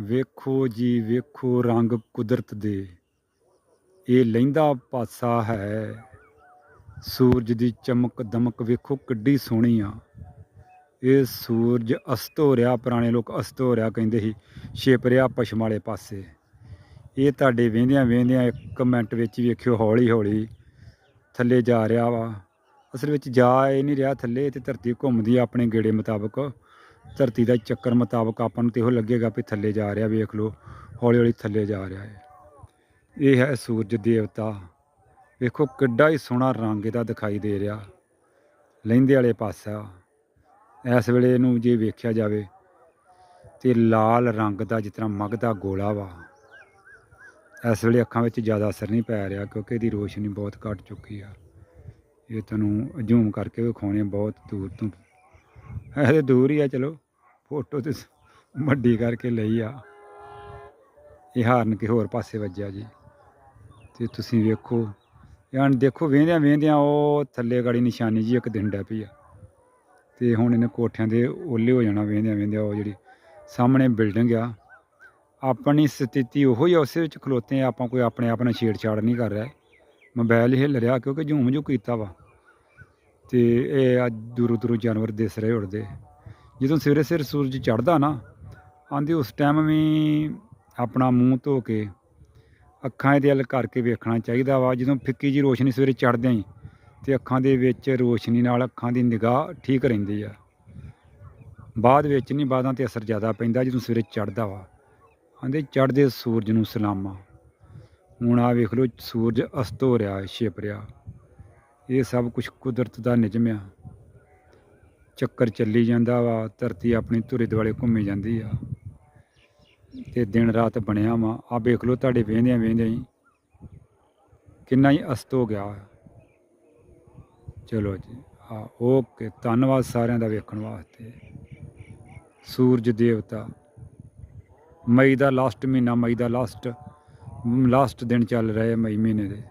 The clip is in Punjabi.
ਵੇਖੋ ਜੀ, ਵੇਖੋ ਰੰਗ ਕੁਦਰਤ ਦੇ। ਇਹ ਲਹਿੰਦਾ ਪਾਸਾ ਹੈ। ਸੂਰਜ ਦੀ ਚਮਕ ਦਮਕ ਵੇਖੋ ਕਿੱਡੀ ਸੋਹਣੀ ਆ। ਇਹ ਸੂਰਜ ਅਸਤ ਹੋ ਰਿਹਾ, ਪੁਰਾਣੇ ਲੋਕ ਅਸਤ ਰਿਹਾ ਕਹਿੰਦੇ ਸੀ, ਛਿਪ ਰਿਹਾ ਪਛਮ ਵਾਲੇ ਪਾਸੇ। ਇਹ ਤੁਹਾਡੇ ਵੇਂਦਿਆਂ ਵੇਂਦਿਆਂ ਇੱਕ ਮਿੰਟ ਵਿੱਚ ਵੇਖਿਓ ਹੌਲੀ ਹੌਲੀ ਥੱਲੇ ਜਾ ਰਿਹਾ ਵਾ। ਅਸਲ ਵਿੱਚ ਜਾ ਇਹ ਨਹੀਂ ਰਿਹਾ ਥੱਲੇ ਤੇ ਧਰਤੀ ਘੁੰਮਦੀ ਆਪਣੇ ਗੇੜੇ ਮੁਤਾਬਕ। ਧਰਤੀ ਦਾ ਚੱਕਰ ਮੁਤਾਬਕ ਆਪਾਂ ਨੂੰ ਤੇ ਇਹੋ ਲੱਗੇਗਾ ਵੀ ਥੱਲੇ ਜਾ ਰਿਹਾ, ਵੇਖ ਲਓ ਹੌਲੀ ਹੌਲੀ ਥੱਲੇ ਜਾ ਰਿਹਾ ਹੈ। ਇਹ ਹੈ ਸੂਰਜ ਦੇਵਤਾ। ਵੇਖੋ ਕਿੱਡਾ ਹੀ ਸੋਹਣਾ ਰੰਗ ਇਹਦਾ ਦਿਖਾਈ ਦੇ ਰਿਹਾ। ਲਹਿੰਦੇ ਵਾਲੇ ਪਾਸਾ। ਇਸ ਵੇਲੇ ਇਹਨੂੰ ਜੇ ਵੇਖਿਆ ਜਾਵੇ ਤੇ ਲਾਲ ਰੰਗ ਦਾ ਜਿਸ ਤਰ੍ਹਾਂ ਮਗ ਗੋਲਾ ਵਾ, ਇਸ ਵੇਲੇ ਅੱਖਾਂ ਵਿੱਚ ਜ਼ਿਆਦਾ ਅਸਰ ਨਹੀਂ ਪੈ ਰਿਹਾ ਕਿਉਂਕਿ ਇਹਦੀ ਰੋਸ਼ਨੀ ਬਹੁਤ ਘੱਟ ਚੁੱਕੀ ਆ। ਇਹ ਤੁਹਾਨੂੰ ਜ਼ੂਮ ਕਰਕੇ ਵਿਖਾਉਣੇ ਬਹੁਤ ਦੂਰ ਤੋਂ ਇਹ ਤੇ ਦੂਰ ਹੀ ਆ, ਚਲੋ। ਫੋਟੋ ਤੇ ਵੱਡੀ ਕਰਕੇ ਲਈ ਆ। ਇਹ ਹਾਰਨ ਕੇ ਹੋਰ ਪਾਸੇ ਵੱਜਿਆ ਜੀ। ਤੇ ਤੁਸੀਂ ਵੇਖੋ, ਯਾਨ ਦੇਖੋ ਵੇਂਦਿਆਂ ਵੇਂਦਿਆਂ ਉਹ ਥੱਲੇ ਗਾੜੀ ਨਿਸ਼ਾਨੀ ਜੀ ਇੱਕ ਦਿਨ ਡੈ ਪਈ ਆ। ਤੇ ਹੁਣ ਇਹਨੇ ਕੋਠਿਆਂ ਦੇ ਓਲੇ ਹੋ ਜਾਣਾ ਵੇਂਦਿਆਂ ਵੇਂਦਿਆਂ ਉਹ ਜਿਹੜੀ ਸਾਹਮਣੇ ਬਿਲਡਿੰਗ ਆ। ਆਪਣੀ ਸਥਿਤੀ ਉਹੋ ਹੀ ਆ, ਉਸੇ ਵਿੱਚ ਖਲੋਤੇ ਆ। ਆਪਾਂ ਕੋਈ ਆਪਣੇ ਆਪ ਨਾਲ ਛੇੜਛਾੜ ਨਹੀਂ ਕਰ ਰਿਹਾ। ਮੋਬਾਈਲ ਹਿੱਲ ਰਿਹਾ ਕਿਉਂਕਿ ਝੂਮ ਝੂ ਕੀਤਾ ਵਾ। ਤੇ ਇਹ ਅੱਜ ਦੂਰੋਂ ਦੂਰੋਂ ਜਾਨਵਰ ਦਿਸ ਰਹੇ ਉੜਦੇ ਜਦੋਂ ਸਵੇਰੇ ਸਵੇਰ ਸੂਰਜ ਚੜ੍ਹਦਾ ਨਾ, ਆਂਦੇ ਉਸ ਟਾਈਮ ਵੀ ਆਪਣਾ ਮੂੰਹ ਧੋ ਕੇ ਅੱਖਾਂ ਇਹਦੇ ਵੱਲ ਕਰਕੇ ਵੇਖਣਾ ਚਾਹੀਦਾ ਵਾ। ਜਦੋਂ ਫਿੱਕੀ ਜੀ ਰੋਸ਼ਨੀ ਸਵੇਰੇ ਚੜ੍ਹਦਿਆਂ ਹੀ ਤੇ ਅੱਖਾਂ ਦੇ ਵਿੱਚ ਰੋਸ਼ਨੀ ਨਾਲ ਅੱਖਾਂ ਦੀ ਨਿਗਾਹ ਠੀਕ ਰਹਿੰਦੀ ਆ। ਬਾਅਦ ਵਿੱਚ ਨਹੀਂ ਬਾਦਾਂ ਤੇ ਅਸਰ ਜ਼ਿਆਦਾ ਪੈਂਦਾ ਜਦੋਂ ਸਵੇਰੇ ਚੜ੍ਹਦਾ ਵਾ। ਆਂਦੇ ਚੜ੍ਹਦੇ ਸੂਰਜ ਨੂੰ ਸਲਾਮਾਂ। ਹੁਣ ਆ ਵੇਖ ਲਓ, ਸੂਰਜ ਅਸਤ ਹੋ ਰਿਹਾ, ਛਿਪ ਰਿਹਾ। ਇਹ ਸਭ ਕੁਝ ਕੁਦਰਤ ਦਾ ਨਿਯਮ ਆ। ਚੱਕਰ ਚੱਲੀ ਜਾਂਦਾ ਵਾ, ਧਰਤੀ ਆਪਣੀ ਧੁਰੇ ਦੁਆਲੇ ਘੁੰਮੀ ਜਾਂਦੀ ਆ। ਤੇ ਦਿਨ ਰਾਤ ਬਣਿਆ ਵਾ। ਆ ਵੇਖ ਲਓ ਤੁਹਾਡੇ ਵੇਂਦਿਆਂ ਵੇਂਦਿਆਂ ਹੀ ਕਿੰਨਾ ਹੀ ਅਸਤ ਹੋ ਗਿਆ। ਚਲੋ ਜੀ, ਆ, ਓਕੇ। ਧੰਨਵਾਦ ਸਾਰਿਆਂ ਦਾ ਵੇਖਣ ਵਾਸਤੇ। ਸੂਰਜ ਦੇਵਤਾ। ਮਈ ਦਾ ਲਾਸਟ ਮਹੀਨਾ, ਮਈ ਦਾ ਲਾਸਟ ਲਾਸਟ ਦਿਨ ਚੱਲ ਰਿਹਾ ਮਈ ਮਹੀਨੇ ਦੇ।